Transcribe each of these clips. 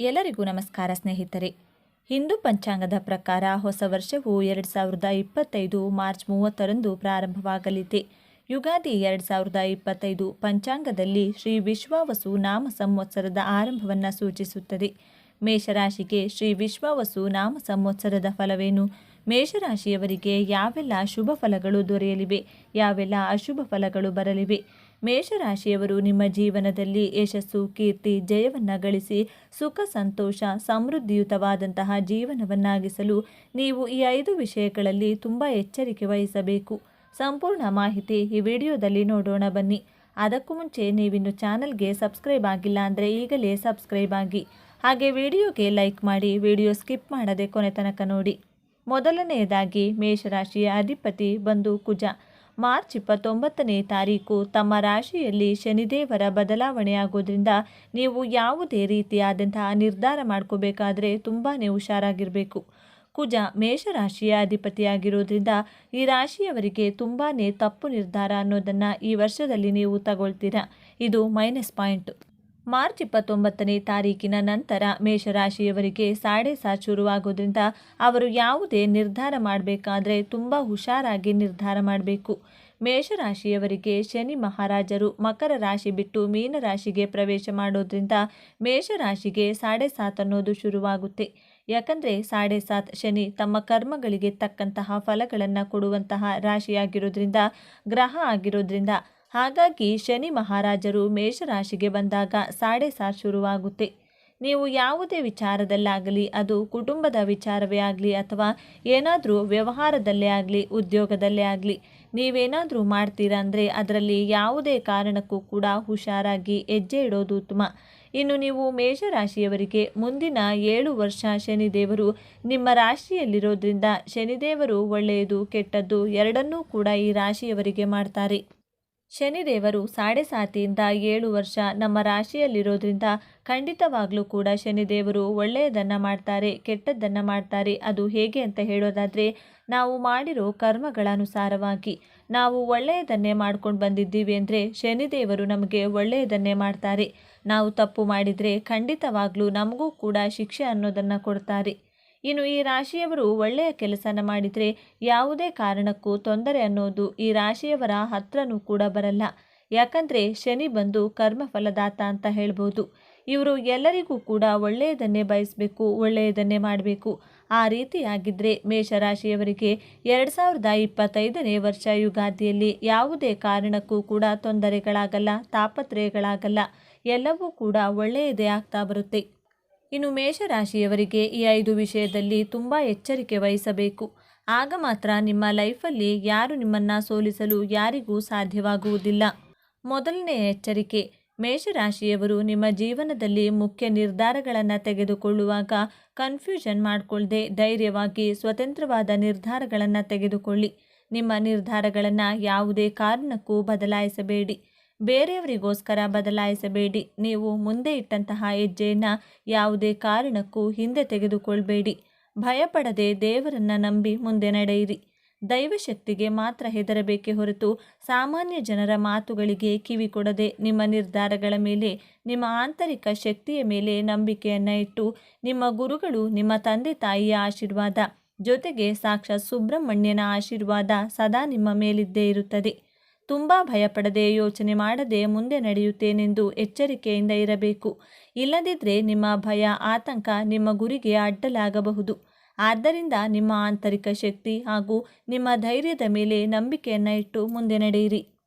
ಎಲ್ಲರಿಗೂ ನಮಸ್ಕಾರ ಸ್ನೇಹಿತರೆ. ಹಿಂದೂ ಪಂಚಾಂಗದ ಪ್ರಕಾರ ಹೊಸ ವರ್ಷವು ಎರಡು ಸಾವಿರದ ಇಪ್ಪತ್ತೈದು ಮಾರ್ಚ್ ಮೂವತ್ತರಂದು ಪ್ರಾರಂಭವಾಗಲಿದೆ. ಯುಗಾದಿ ಎರಡು ಸಾವಿರದ ಇಪ್ಪತ್ತೈದು ಪಂಚಾಂಗದಲ್ಲಿ ಶ್ರೀ ವಿಶ್ವಾವಸು ನಾಮ ಸಂವತ್ಸರದ ಆರಂಭವನ್ನು ಸೂಚಿಸುತ್ತದೆ. ಮೇಷರಾಶಿಗೆ ಶ್ರೀ ವಿಶ್ವಾವಸು ನಾಮ ಸಂವತ್ಸರದ ಫಲವೇನು? ಮೇಷರಾಶಿಯವರಿಗೆ ಯಾವೆಲ್ಲ ಶುಭ ಫಲಗಳು ದೊರೆಯಲಿವೆ? ಯಾವೆಲ್ಲ ಅಶುಭ ಫಲಗಳು ಬರಲಿವೆ? ಮೇಷರಾಶಿಯವರು ನಿಮ್ಮ ಜೀವನದಲ್ಲಿ ಯಶಸ್ಸು, ಕೀರ್ತಿ, ಜಯವನ್ನು ಗಳಿಸಿ ಸುಖ, ಸಂತೋಷ, ಸಮೃದ್ಧಿಯುತವಾದಂತಹ ಜೀವನವನ್ನಾಗಿಸಲು ನೀವು ಈ ಐದು ವಿಷಯಗಳಲ್ಲಿ ತುಂಬ ಎಚ್ಚರಿಕೆ ವಹಿಸಬೇಕು. ಸಂಪೂರ್ಣ ಮಾಹಿತಿ ಈ ವಿಡಿಯೋದಲ್ಲಿ ನೋಡೋಣ ಬನ್ನಿ. ಅದಕ್ಕೂ ಮುಂಚೆ ನೀವಿನ್ನು ಚಾನಲ್ಗೆ ಸಬ್ಸ್ಕ್ರೈಬ್ ಆಗಿಲ್ಲ ಅಂದರೆ ಈಗಲೇ ಸಬ್ಸ್ಕ್ರೈಬ್ ಆಗಿ. ಹಾಗೆ ವಿಡಿಯೋಗೆ ಲೈಕ್ ಮಾಡಿ, ವಿಡಿಯೋ ಸ್ಕಿಪ್ ಮಾಡದೆ ಕೊನೆ ತನಕ ನೋಡಿ. ಮೊದಲನೆಯದಾಗಿ ಮೇಷರಾಶಿಯ ಅಧಿಪತಿ ಬಂದು ಕುಜ. ಮಾರ್ಚ್ ಇಪ್ಪತ್ತೊಂಬತ್ತನೇ ತಾರೀಕು ತಮ್ಮ ರಾಶಿಯಲ್ಲಿ ಶನಿದೇವರ ಬದಲಾವಣೆಯಾಗೋದ್ರಿಂದ ನೀವು ಯಾವುದೇ ರೀತಿಯಾದಂತಹ ನಿರ್ಧಾರ ಮಾಡ್ಕೋಬೇಕಾದ್ರೆ ತುಂಬಾ ಹುಷಾರಾಗಿರಬೇಕು. ಕುಜ ಮೇಷರಾಶಿಯ ಅಧಿಪತಿಯಾಗಿರೋದ್ರಿಂದ ಈ ರಾಶಿಯವರಿಗೆ ತುಂಬಾ ತಪ್ಪು ನಿರ್ಧಾರ ಅನ್ನೋದನ್ನು ಈ ವರ್ಷದಲ್ಲಿ ನೀವು ತಗೊಳ್ತೀರಾ? ಇದು ಮೈನಸ್ ಪಾಯಿಂಟ್. ಮಾರ್ಚ್ ಇಪ್ಪತ್ತೊಂಬತ್ತನೇ ತಾರೀಕಿನ ನಂತರ ಮೇಷರಾಶಿಯವರಿಗೆ ಸಾಡೆ ಸಾತ್ ಶುರುವಾಗೋದ್ರಿಂದ ಅವರು ಯಾವುದೇ ನಿರ್ಧಾರ ಮಾಡಬೇಕಾದ್ರೆ ತುಂಬ ಹುಷಾರಾಗಿ ನಿರ್ಧಾರ ಮಾಡಬೇಕು. ಮೇಷರಾಶಿಯವರಿಗೆ ಶನಿ ಮಹಾರಾಜರು ಮಕರ ರಾಶಿ ಬಿಟ್ಟು ಮೀನರಾಶಿಗೆ ಪ್ರವೇಶ ಮಾಡೋದ್ರಿಂದ ಮೇಷರಾಶಿಗೆ ಸಾಡೆ ಸಾತ್ ಅನ್ನೋದು ಶುರುವಾಗುತ್ತೆ. ಯಾಕಂದರೆ ಸಾಡೆ ಸಾತ್ ಶನಿ ತಮ್ಮ ಕರ್ಮಗಳಿಗೆ ತಕ್ಕಂತಹ ಫಲಗಳನ್ನು ಕೊಡುವಂತಹ ರಾಶಿಯಾಗಿರೋದ್ರಿಂದ, ಗ್ರಹ ಆಗಿರೋದ್ರಿಂದ ಹಾಗಾಗಿ ಶನಿ ಮಹಾರಾಜರು ಮೇಷರಾಶಿಗೆ ಬಂದಾಗ ಸಾಡೆ ಸಾ ಶುರುವಾಗುತ್ತೆ. ನೀವು ಯಾವುದೇ ವಿಚಾರದಲ್ಲಾಗಲಿ, ಅದು ಕುಟುಂಬದ ವಿಚಾರವೇ ಆಗಲಿ ಅಥವಾ ಏನಾದರೂ ವ್ಯವಹಾರದಲ್ಲೇ ಆಗಲಿ, ಉದ್ಯೋಗದಲ್ಲೇ ಆಗಲಿ, ನೀವೇನಾದರೂ ಮಾಡ್ತೀರಾ ಅಂದರೆ ಅದರಲ್ಲಿ ಯಾವುದೇ ಕಾರಣಕ್ಕೂ ಕೂಡ ಹುಷಾರಾಗಿ ಹೆಜ್ಜೆ ಇಡೋದು ಉತ್ತಮ. ಇನ್ನು ನೀವು ಮೇಷರಾಶಿಯವರಿಗೆ ಮುಂದಿನ ಏಳು ವರ್ಷ ಶನಿದೇವರು ನಿಮ್ಮ ರಾಶಿಯಲ್ಲಿರೋದ್ರಿಂದ ಶನಿದೇವರು ಒಳ್ಳೆಯದು, ಕೆಟ್ಟದ್ದು ಎರಡನ್ನೂ ಕೂಡ ಈ ರಾಶಿಯವರಿಗೆ ಮಾಡ್ತಾರೆ. ಶನಿದೇವರು ಸಾಡೆ ಸಾತಿಯಿಂದ ಏಳು ವರ್ಷ ನಮ್ಮ ರಾಶಿಯಲ್ಲಿರೋದ್ರಿಂದ ಖಂಡಿತವಾಗ್ಲೂ ಕೂಡ ಶನಿದೇವರು ಒಳ್ಳೆಯದನ್ನು ಮಾಡ್ತಾರೆ, ಕೆಟ್ಟದ್ದನ್ನು ಮಾಡ್ತಾರೆ. ಅದು ಹೇಗೆ ಅಂತ ಹೇಳೋದಾದರೆ, ನಾವು ಮಾಡಿರೋ ಕರ್ಮಗಳನುಸಾರವಾಗಿ ನಾವು ಒಳ್ಳೆಯದನ್ನೇ ಮಾಡ್ಕೊಂಡು ಬಂದಿದ್ದೀವಿ ಅಂದರೆ ಶನಿದೇವರು ನಮಗೆ ಒಳ್ಳೆಯದನ್ನೇ ಮಾಡ್ತಾರೆ. ನಾವು ತಪ್ಪು ಮಾಡಿದರೆ ಖಂಡಿತವಾಗ್ಲೂ ನಮಗೂ ಕೂಡ ಶಿಕ್ಷೆ ಅನ್ನೋದನ್ನು ಕೊಡ್ತಾರೆ. ಇನ್ನು ಈ ರಾಶಿಯವರು ಒಳ್ಳೆಯ ಕೆಲಸನ ಮಾಡಿದರೆ ಯಾವುದೇ ಕಾರಣಕ್ಕೂ ತೊಂದರೆ ಅನ್ನೋದು ಈ ರಾಶಿಯವರ ಹತ್ರನೂ ಕೂಡ ಬರಲ್ಲ. ಯಾಕಂದರೆ ಶನಿ ಬಂದು ಕರ್ಮಫಲದಾತ ಅಂತ ಹೇಳ್ಬೋದು. ಇವರು ಎಲ್ಲರಿಗೂ ಕೂಡ ಒಳ್ಳೆಯದನ್ನೇ ಬಯಸಬೇಕು, ಒಳ್ಳೆಯದನ್ನೇ ಮಾಡಬೇಕು. ಆ ರೀತಿಯಾಗಿದ್ದರೆ ಮೇಷರಾಶಿಯವರಿಗೆ ಎರಡು ಸಾವಿರದ ಇಪ್ಪತ್ತೈದನೇ ವರ್ಷ ಯುಗಾದಿಯಲ್ಲಿ ಯಾವುದೇ ಕಾರಣಕ್ಕೂ ಕೂಡ ತೊಂದರೆಗಳಾಗಲ್ಲ, ತಾಪತ್ರಯಗಳಾಗಲ್ಲ. ಎಲ್ಲವೂ ಕೂಡ ಒಳ್ಳೆಯದೇ ಆಗ್ತಾ ಬರುತ್ತೆ. ಇನ್ನು ಮೇಷರಾಶಿಯವರಿಗೆ ಈ ಐದು ವಿಷಯದಲ್ಲಿ ತುಂಬ ಎಚ್ಚರಿಕೆ ವಹಿಸಬೇಕು. ಆಗ ಮಾತ್ರ ನಿಮ್ಮ ಲೈಫಲ್ಲಿ ಯಾರು ನಿಮ್ಮನ್ನು ಸೋಲಿಸಲು ಯಾರಿಗೂ ಸಾಧ್ಯವಾಗುವುದಿಲ್ಲ. ಮೊದಲನೆಯ ಎಚ್ಚರಿಕೆ, ಮೇಷರಾಶಿಯವರು ನಿಮ್ಮ ಜೀವನದಲ್ಲಿ ಮುಖ್ಯ ನಿರ್ಧಾರಗಳನ್ನು ತೆಗೆದುಕೊಳ್ಳುವಾಗ ಕನ್ಫ್ಯೂಷನ್ ಮಾಡಿಕೊಳ್ಳದೆ ಧೈರ್ಯವಾಗಿ ಸ್ವತಂತ್ರವಾದ ನಿರ್ಧಾರಗಳನ್ನು ತೆಗೆದುಕೊಳ್ಳಿ. ನಿಮ್ಮ ನಿರ್ಧಾರಗಳನ್ನು ಯಾವುದೇ ಕಾರಣಕ್ಕೂ ಬದಲಾಯಿಸಬೇಡಿ. ಬೇರೆಯವರಿಗೋಸ್ಕರ ಬದಲಾಯಿಸಬೇಡಿ. ನೀವು ಮುಂದೆ ಇಟ್ಟಂತಹ ಹೆಜ್ಜೆಯನ್ನು ಯಾವುದೇ ಕಾರಣಕ್ಕೂ ಹಿಂದೆ ತೆಗೆದುಕೊಳ್ಬೇಡಿ. ಭಯಪಡದೆ ದೇವರನ್ನು ನಂಬಿ ಮುಂದೆ ನಡೆಯಿರಿ. ದೈವಶಕ್ತಿಗೆ ಮಾತ್ರ ಹೆದರಬೇಕೆ ಹೊರತು ಸಾಮಾನ್ಯ ಜನರ ಮಾತುಗಳಿಗೆ ಕಿವಿ ಕೊಡದೆ ನಿಮ್ಮ ನಿರ್ಧಾರಗಳ ಮೇಲೆ, ನಿಮ್ಮ ಆಂತರಿಕ ಶಕ್ತಿಯ ಮೇಲೆ ನಂಬಿಕೆಯನ್ನು ಇಟ್ಟು ನಿಮ್ಮ ಗುರುಗಳು ನಿಮ್ಮ ತಂದೆ ತಾಯಿಯ ಆಶೀರ್ವಾದ ಜೊತೆಗೆ ಸಾಕ್ಷಾತ್ ಸುಬ್ರಹ್ಮಣ್ಯನ ಆಶೀರ್ವಾದ ಸದಾ ನಿಮ್ಮ ಮೇಲಿದ್ದೇ ಇರುತ್ತದೆ. ತುಂಬ ಭಯಪಡದೆ ಯೋಚನೆ ಮಾಡದೆ ಮುಂದೆ ನಡೆಯುತ್ತೇನೆಂದು ಎಚ್ಚರಿಕೆಯಿಂದ ಇರಬೇಕು. ಇಲ್ಲದಿದ್ದರೆ ನಿಮ್ಮ ಭಯ, ಆತಂಕ ನಿಮ್ಮ ಗುರಿಗೆ ಅಡ್ಡಲಾಗಬಹುದು. ಆದ್ದರಿಂದ ನಿಮ್ಮ ಆಂತರಿಕ ಶಕ್ತಿ ಹಾಗೂ ನಿಮ್ಮ ಧೈರ್ಯದ ಮೇಲೆ ನಂಬಿಕೆಯನ್ನು ಇಟ್ಟು ಮುಂದೆ ನಡೆಯಿರಿ.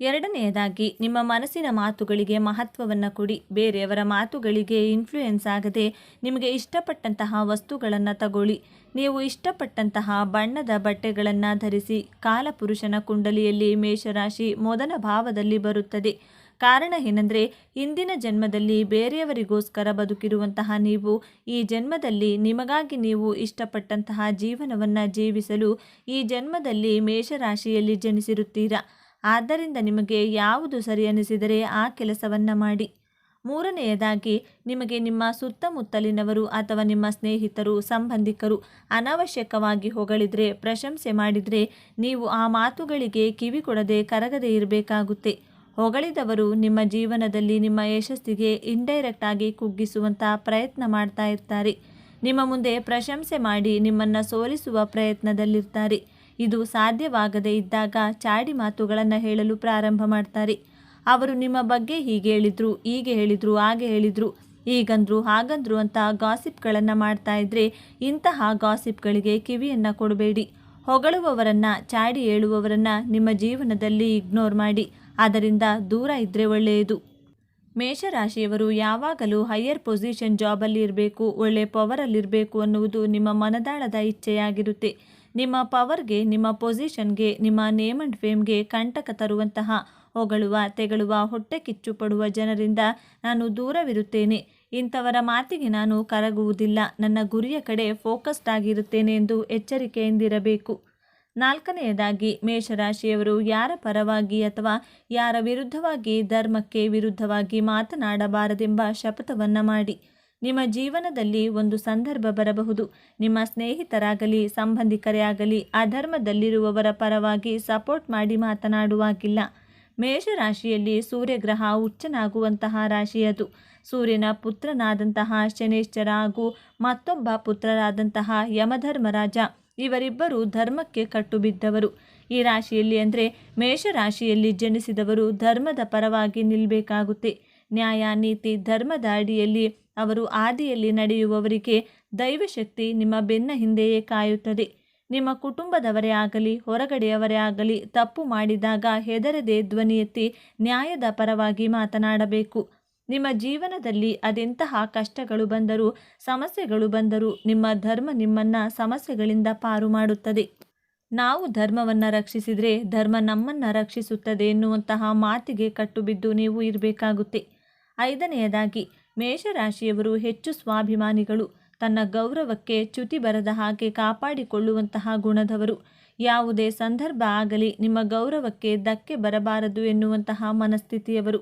ಎರಡನೆಯದಾಗಿ, ನಿಮ್ಮ ಮನಸ್ಸಿನ ಮಾತುಗಳಿಗೆ ಮಹತ್ವವನ್ನು ಕೊಡಿ. ಬೇರೆಯವರ ಮಾತುಗಳಿಗೆ ಇನ್ಫ್ಲೂಯೆನ್ಸ್ ಆಗದೆ ನಿಮಗೆ ಇಷ್ಟಪಟ್ಟಂತಹ ವಸ್ತುಗಳನ್ನು ತಗೊಳ್ಳಿ. ನೀವು ಇಷ್ಟಪಟ್ಟಂತಹ ಬಣ್ಣದ ಬಟ್ಟೆಗಳನ್ನು ಧರಿಸಿ, ಕಾಲಪುರುಷನ ಕುಂಡಲಿಯಲ್ಲಿ ಮೇಷರಾಶಿ ಮೊದಲ ಭಾವದಲ್ಲಿ ಬರುತ್ತದೆ. ಕಾರಣ ಏನೆಂದರೆ, ಇಂದಿನ ಜನ್ಮದಲ್ಲಿ ಬೇರೆಯವರಿಗೋಸ್ಕರ ಬದುಕಿರುವಂತಹ ನೀವು, ಈ ಜನ್ಮದಲ್ಲಿ ನಿಮಗಾಗಿ ನೀವು ಇಷ್ಟಪಟ್ಟಂತಹ ಜೀವನವನ್ನು ಜೀವಿಸಲು ಈ ಜನ್ಮದಲ್ಲಿ ಮೇಷರಾಶಿಯಲ್ಲಿ ಜನಿಸಿರುತ್ತೀರಾ? ಆದ್ದರಿಂದ ನಿಮಗೆ ಯಾವುದು ಸರಿ ಅನಿಸಿದರೆ ಆ ಕೆಲಸವನ್ನು ಮಾಡಿ. ಮೂರನೆಯದಾಗಿ, ನಿಮಗೆ ನಿಮ್ಮ ಸುತ್ತಮುತ್ತಲಿನವರು ಅಥವಾ ನಿಮ್ಮ ಸ್ನೇಹಿತರು, ಸಂಬಂಧಿಕರು ಅನಾವಶ್ಯಕವಾಗಿ ಹೊಗಳಿದರೆ, ಪ್ರಶಂಸೆ ಮಾಡಿದರೆ, ನೀವು ಆ ಮಾತುಗಳಿಗೆ ಕಿವಿ ಕೊಡದೆ ಕರಗದೆ ಇರಬೇಕಾಗುತ್ತೆ. ಹೊಗಳಿದವರು ನಿಮ್ಮ ಜೀವನದಲ್ಲಿ ನಿಮ್ಮ ಯಶಸ್ಸಿಗೆ ಇಂಡೈರೆಕ್ಟ್ ಆಗಿ ಕುಗ್ಗಿಸುವಂಥ ಪ್ರಯತ್ನ ಮಾಡ್ತಾ ಇರ್ತಾರೆ. ನಿಮ್ಮ ಮುಂದೆ ಪ್ರಶಂಸೆ ಮಾಡಿ ನಿಮ್ಮನ್ನು ಸೋಲಿಸುವ ಪ್ರಯತ್ನದಲ್ಲಿರ್ತಾರೆ. ಇದು ಸಾಧ್ಯವಾಗದೇ ಇದ್ದಾಗ ಚಾಡಿ ಮಾತುಗಳನ್ನು ಹೇಳಲು ಪ್ರಾರಂಭ ಮಾಡ್ತಾರೆ. ಅವರು ನಿಮ್ಮ ಬಗ್ಗೆ ಹೀಗೆ ಹೇಳಿದರು ಹೀಗೆ ಹೇಳಿದರು, ಹಾಗೆ ಹೇಳಿದರು. ಈಗಂದ್ರು, ಹಾಗಂದ್ರು ಅಂತ ಗಾಸಿಪ್ಗಳನ್ನು ಮಾಡ್ತಾ ಇದ್ರೆ ಇಂತಹ ಗಾಸಿಪ್ಗಳಿಗೆ ಕಿವಿಯನ್ನು ಕೊಡಬೇಡಿ. ಹೊಗಳುವವರನ್ನ, ಚಾಡಿ ಹೇಳುವವರನ್ನು ನಿಮ್ಮ ಜೀವನದಲ್ಲಿ ಇಗ್ನೋರ್ ಮಾಡಿ. ಅದರಿಂದ ದೂರ ಇದ್ದರೆ ಒಳ್ಳೆಯದು. ಮೇಷರಾಶಿಯವರು ಯಾವಾಗಲೂ ಹೈಯರ್ ಪೊಸಿಷನ್ ಜಾಬಲ್ಲಿ ಇರಬೇಕು ಒಳ್ಳೆ ಪವರಲ್ಲಿರಬೇಕು ಅನ್ನುವುದು ನಿಮ್ಮ ಮನದಾಳದ ಇಚ್ಛೆಯಾಗಿರುತ್ತೆ. ನಿಮ್ಮ ಪವರ್ಗೆ, ನಿಮ್ಮ ಪೊಸಿಷನ್ಗೆ, ನಿಮ್ಮ ನೇಮ್ ಅಂಡ್ ಫೇಮ್ಗೆ ಕಂಟಕ ತರುವಂತಹ ಹೊಗಳುವ, ತೆಗಳುವ, ಹೊಟ್ಟೆ ಕಿಚ್ಚು ಪಡುವ ಜನರಿಂದ ನಾನು ದೂರವಿರುತ್ತೇನೆ. ಇಂಥವರ ಮಾತಿಗೆ ನಾನು ಕರಗುವುದಿಲ್ಲ. ನನ್ನ ಗುರಿಯ ಕಡೆ ಫೋಕಸ್ಡ್ ಆಗಿರುತ್ತೇನೆ ಎಂದು ಎಚ್ಚರಿಕೆಯಿಂದಿರಬೇಕು. ನಾಲ್ಕನೆಯದಾಗಿ, ಮೇಷರಾಶಿಯವರು ಯಾರ ಪರವಾಗಿ ಅಥವಾ ಯಾರ ವಿರುದ್ಧವಾಗಿ ಧರ್ಮಕ್ಕೆ ವಿರುದ್ಧವಾಗಿ ಮಾತನಾಡಬಾರದೆಂಬ ಶಪಥವನ್ನು ಮಾಡಿ. ನಿಮ್ಮ ಜೀವನದಲ್ಲಿ ಒಂದು ಸಂದರ್ಭ ಬರಬಹುದು. ನಿಮ್ಮ ಸ್ನೇಹಿತರಾಗಲಿ, ಸಂಬಂಧಿಕರೇ ಆಗಲಿ, ಅಧರ್ಮದಲ್ಲಿರುವವರ ಪರವಾಗಿ ಸಪೋರ್ಟ್ ಮಾಡಿ ಮಾತನಾಡುವಾಗಿಲ್ಲ. ಮೇಷರಾಶಿಯಲ್ಲಿ ಸೂರ್ಯಗ್ರಹ ಉಚ್ಚನಾಗುವಂತಹ ರಾಶಿಯದು ಸೂರ್ಯನ ಪುತ್ರನಾದಂತಹ ಶನೇಶ್ವರ ಹಾಗೂ ಮತ್ತೊಬ್ಬ ಪುತ್ರರಾದಂತಹ ಯಮಧರ್ಮರಾಜ, ಇವರಿಬ್ಬರು ಧರ್ಮಕ್ಕೆ ಕಟ್ಟುಬಿದ್ದವರು. ಈ ರಾಶಿಯಲ್ಲಿ ಅಂದರೆ ಮೇಷರಾಶಿಯಲ್ಲಿ ಜನಿಸಿದವರು ಧರ್ಮದ ಪರವಾಗಿ ನಿಲ್ಲಬೇಕಾಗುತ್ತೆ ನ್ಯಾಯ, ನೀತಿ, ಧರ್ಮದ ಅಡಿಯಲ್ಲಿ ಅವರು ಆದಿಯಲ್ಲಿ ನಡೆಯುವವರಿಗೆ ದೈವಶಕ್ತಿ ನಿಮ್ಮ ಬೆನ್ನ ಹಿಂದೆಯೇ ಕಾಯುತ್ತದೆ. ನಿಮ್ಮ ಕುಟುಂಬದವರೇ ಆಗಲಿ, ಹೊರಗಡೆಯವರೇ ಆಗಲಿ ತಪ್ಪು ಮಾಡಿದಾಗ ಹೆದರದೆ ಧ್ವನಿ ಎತ್ತಿ ನ್ಯಾಯದ ಪರವಾಗಿ ಮಾತನಾಡಬೇಕು. ನಿಮ್ಮ ಜೀವನದಲ್ಲಿ ಅದೆಂತಹ ಕಷ್ಟಗಳು ಬಂದರೂ, ಸಮಸ್ಯೆಗಳು ಬಂದರೂ ನಿಮ್ಮ ಧರ್ಮ ನಿಮ್ಮನ್ನು ಸಮಸ್ಯೆಗಳಿಂದ ಪಾರು ಮಾಡುತ್ತದೆ. ನಾವು ಧರ್ಮವನ್ನು ರಕ್ಷಿಸಿದರೆ ಧರ್ಮ ನಮ್ಮನ್ನು ರಕ್ಷಿಸುತ್ತದೆ ಎನ್ನುವಂತಹ ಮಾತಿಗೆ ಕಟ್ಟುಬಿದ್ದು ನೀವು ಇರಬೇಕಾಗುತ್ತೆ. ಐದನೆಯದಾಗಿ ಮೇಷರಾಶಿಯವರು ಹೆಚ್ಚು ಸ್ವಾಭಿಮಾನಿಗಳು. ತನ್ನ ಗೌರವಕ್ಕೆ ಚ್ಯುತಿ ಬರದ ಹಾಗೆ ಕಾಪಾಡಿಕೊಳ್ಳುವಂತಹ ಗುಣದವರು. ಯಾವುದೇ ಸಂದರ್ಭ ಆಗಲಿ ನಿಮ್ಮ ಗೌರವಕ್ಕೆ ಧಕ್ಕೆ ಬರಬಾರದು ಎನ್ನುವಂತಹ ಮನಸ್ಥಿತಿಯವರು.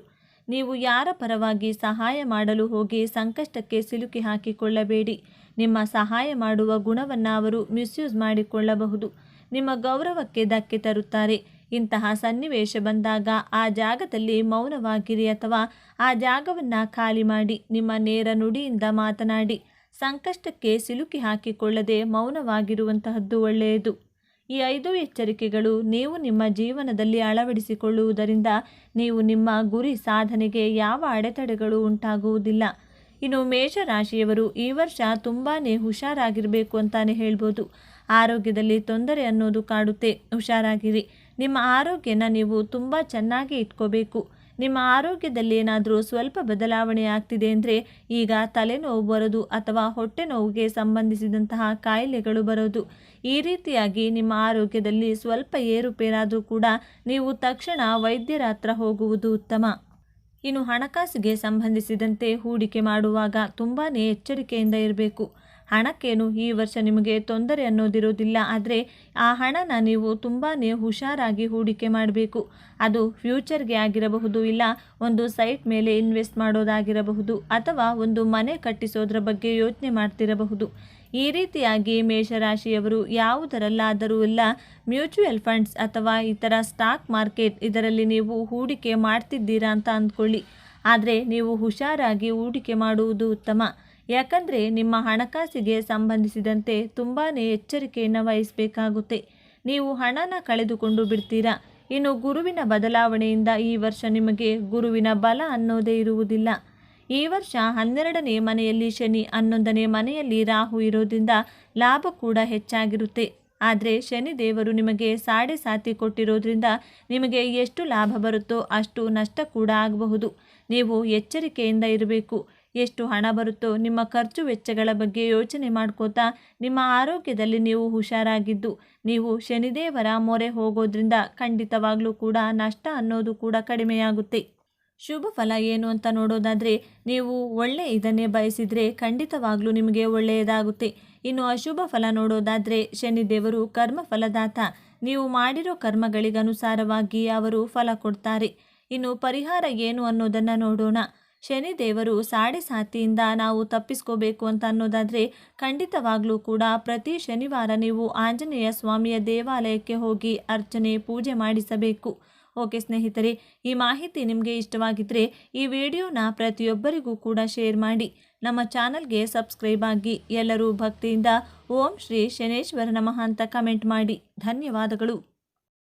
ನೀವು ಯಾರ ಪರವಾಗಿ ಸಹಾಯ ಮಾಡಲು ಹೋಗಿ ಸಂಕಷ್ಟಕ್ಕೆ ಸಿಲುಕಿ ಹಾಕಿಕೊಳ್ಳಬೇಡಿ. ನಿಮ್ಮ ಸಹಾಯ ಮಾಡುವ ಗುಣವನ್ನು ಅವರು ಮಿಸ್ಯೂಸ್ ಮಾಡಿಕೊಳ್ಳಬಹುದು. ನಿಮ್ಮ ಗೌರವಕ್ಕೆ ಧಕ್ಕೆ ತರುತ್ತಾರೆ. ಇಂತಹ ಸನ್ನಿವೇಶ ಬಂದಾಗ ಆ ಜಾಗದಲ್ಲಿ ಮೌನವಾಗಿರಿ ಅಥವಾ ಆ ಜಾಗವನ್ನು ಖಾಲಿ ಮಾಡಿ ನಿಮ್ಮ ನೇರ ನುಡಿಯಿಂದ ಮಾತನಾಡಿ ಸಂಕಷ್ಟಕ್ಕೆ ಸಿಲುಕಿ ಹಾಕಿಕೊಳ್ಳದೆ ಮೌನವಾಗಿರುವಂತಹದ್ದು ಒಳ್ಳೆಯದು. ಈ ಐದು ಎಚ್ಚರಿಕೆಗಳು ನೀವು ನಿಮ್ಮ ಜೀವನದಲ್ಲಿ ಅಳವಡಿಸಿಕೊಳ್ಳುವುದರಿಂದ ನೀವು ನಿಮ್ಮ ಗುರಿ ಸಾಧನೆಗೆ ಯಾವ ಅಡೆತಡೆಗಳು ಉಂಟಾಗುವುದಿಲ್ಲ. ಇನ್ನು ಮೇಷರಾಶಿಯವರು ಈ ವರ್ಷ ತುಂಬಾ ಹುಷಾರಾಗಿರಬೇಕು ಅಂತಾನೆ ಹೇಳ್ಬೋದು. ಆರೋಗ್ಯದಲ್ಲಿ ತೊಂದರೆ ಅನ್ನೋದು ಕಾಡುತ್ತೆ. ಹುಷಾರಾಗಿರಿ. ನಿಮ್ಮ ಆರೋಗ್ಯನ ನೀವು ತುಂಬ ಚೆನ್ನಾಗಿ ಇಟ್ಕೋಬೇಕು. ನಿಮ್ಮ ಆರೋಗ್ಯದಲ್ಲಿ ಏನಾದರೂ ಸ್ವಲ್ಪ ಬದಲಾವಣೆ ಆಗ್ತಿದೆ ಅಂದರೆ ಈಗ ತಲೆನೋವು ಬರೋದು ಅಥವಾ ಹೊಟ್ಟೆ ನೋವಿಗೆ ಸಂಬಂಧಿಸಿದಂತಹ ಕಾಯಿಲೆಗಳು ಬರೋದು. ಈ ರೀತಿಯಾಗಿ ನಿಮ್ಮ ಆರೋಗ್ಯದಲ್ಲಿ ಸ್ವಲ್ಪ ಏರುಪೇರಾದರೂ ಕೂಡ ನೀವು ತಕ್ಷಣ ವೈದ್ಯರ ಹತ್ರ ಹೋಗುವುದು ಉತ್ತಮ. ಇನ್ನು ಹಣಕಾಸಿಗೆ ಸಂಬಂಧಿಸಿದಂತೆ ಹೂಡಿಕೆ ಮಾಡುವಾಗ ತುಂಬಾ ಎಚ್ಚರಿಕೆಯಿಂದ ಇರಬೇಕು. ಹಣಕ್ಕೇನು ಈ ವರ್ಷ ನಿಮಗೆ ತೊಂದರೆ ಅನ್ನೋದಿರೋದಿಲ್ಲ ಆದರೆ ಆ ಹಣನ ನೀವು ತುಂಬಾ ಹುಷಾರಾಗಿ ಹೂಡಿಕೆ ಮಾಡಬೇಕು. ಅದು ಫ್ಯೂಚರ್ಗೆ ಆಗಿರಬಹುದು ಇಲ್ಲ ಒಂದು ಸೈಟ್ ಮೇಲೆ ಇನ್ವೆಸ್ಟ್ ಮಾಡೋದಾಗಿರಬಹುದು ಅಥವಾ ಒಂದು ಮನೆ ಕಟ್ಟಿಸೋದ್ರ ಬಗ್ಗೆ ಯೋಚನೆ ಮಾಡ್ತಿರಬಹುದು. ಈ ರೀತಿಯಾಗಿ ಮೇಷರಾಶಿಯವರು ಯಾವುದರಲ್ಲಾದರೂ ಇಲ್ಲ ಮ್ಯೂಚುವಲ್ ಫಂಡ್ಸ್ ಅಥವಾ ಇತರ ಸ್ಟಾಕ್ ಮಾರ್ಕೆಟ್ ಇದರಲ್ಲಿ ನೀವು ಹೂಡಿಕೆ ಮಾಡ್ತಿದ್ದೀರಾ ಅಂತ ಅಂದ್ಕೊಳ್ಳಿ. ಆದರೆ ನೀವು ಹುಷಾರಾಗಿ ಹೂಡಿಕೆ ಮಾಡುವುದು ಉತ್ತಮ. ಯಾಕಂದರೆ ನಿಮ್ಮ ಹಣಕಾಸಿಗೆ ಸಂಬಂಧಿಸಿದಂತೆ ತುಂಬಾ ಎಚ್ಚರಿಕೆಯನ್ನು ವಹಿಸಬೇಕಾಗುತ್ತೆ. ನೀವು ಹಣನ ಕಳೆದುಕೊಂಡು ಬಿಡ್ತೀರಾ? ಇನ್ನು ಗುರುವಿನ ಬದಲಾವಣೆಯಿಂದ ಈ ವರ್ಷ ನಿಮಗೆ ಗುರುವಿನ ಬಲ ಅನ್ನೋದೇ ಇರುವುದಿಲ್ಲ. ಈ ವರ್ಷ ಹನ್ನೆರಡನೇ ಮನೆಯಲ್ಲಿ ಶನಿ, ಹನ್ನೊಂದನೇ ಮನೆಯಲ್ಲಿ ರಾಹು ಇರೋದ್ರಿಂದ ಲಾಭ ಕೂಡ ಹೆಚ್ಚಾಗಿರುತ್ತೆ. ಆದರೆ ಶನಿ ದೇವರು ನಿಮಗೆ ಸಾಡೆ ಸಾತಿ ಕೊಟ್ಟಿರೋದ್ರಿಂದ ನಿಮಗೆ ಎಷ್ಟು ಲಾಭ ಬರುತ್ತೋ ಅಷ್ಟು ನಷ್ಟ ಕೂಡ ಆಗಬಹುದು. ನೀವು ಎಚ್ಚರಿಕೆಯಿಂದ ಇರಬೇಕು. ಎಷ್ಟು ಹಣ ಬರುತ್ತೋ ನಿಮ್ಮ ಖರ್ಚು ವೆಚ್ಚಗಳ ಬಗ್ಗೆ ಯೋಚನೆ ಮಾಡ್ಕೋತಾ ನಿಮ್ಮ ಆರೋಗ್ಯದಲ್ಲಿ ನೀವು ಹುಷಾರಾಗಿದ್ದು, ನೀವು ಶನಿದೇವರ ಮೊರೆ ಹೋಗೋದ್ರಿಂದ ಖಂಡಿತವಾಗ್ಲೂ ಕೂಡ ನಷ್ಟ ಅನ್ನೋದು ಕೂಡ ಕಡಿಮೆಯಾಗುತ್ತೆ. ಶುಭ ಫಲ ಏನು ಅಂತ ನೋಡೋದಾದರೆ, ನೀವು ಒಳ್ಳೆ ಇದನ್ನೇ ಬಯಸಿದರೆ ಖಂಡಿತವಾಗ್ಲೂ ನಿಮಗೆ ಒಳ್ಳೆಯದಾಗುತ್ತೆ. ಇನ್ನು ಅಶುಭ ಫಲ ನೋಡೋದಾದರೆ, ಶನಿದೇವರು ಕರ್ಮ ಫಲದಾತ. ನೀವು ಮಾಡಿರೋ ಕರ್ಮಗಳಿಗನುಸಾರವಾಗಿ ಅವರು ಫಲ ಕೊಡ್ತಾರೆ. ಇನ್ನು ಪರಿಹಾರ ಏನು ಅನ್ನೋದನ್ನು ನೋಡೋಣ. ಶನಿದೇವರು ಸಾಡೆ ಸಾತಿಯಿಂದ ನಾವು ತಪ್ಪಿಸ್ಕೋಬೇಕು ಅಂತ ಅನ್ನೋದಾದರೆ ಖಂಡಿತವಾಗ್ಲೂ ಕೂಡ ಪ್ರತಿ ಶನಿವಾರ ನೀವು ಆಂಜನೇಯ ಸ್ವಾಮಿಯ ದೇವಾಲಯಕ್ಕೆ ಹೋಗಿ ಅರ್ಚನೆ, ಪೂಜೆ ಮಾಡಿಸಬೇಕು. ಓಕೆ ಸ್ನೇಹಿತರೆ, ಈ ಮಾಹಿತಿ ನಿಮಗೆ ಇಷ್ಟವಾಗಿದ್ದರೆ ಈ ವಿಡಿಯೋನ ಪ್ರತಿಯೊಬ್ಬರಿಗೂ ಕೂಡ ಶೇರ್ ಮಾಡಿ. ನಮ್ಮ ಚಾನಲ್ಗೆ ಸಬ್ಸ್ಕ್ರೈಬ್ ಆಗಿ ಎಲ್ಲರೂ ಭಕ್ತಿಯಿಂದ ಓಂ ಶ್ರೀ ಶನೇಶ್ವರ ನಮಃ ಅಂತ ಕಮೆಂಟ್ ಮಾಡಿ. ಧನ್ಯವಾದಗಳು.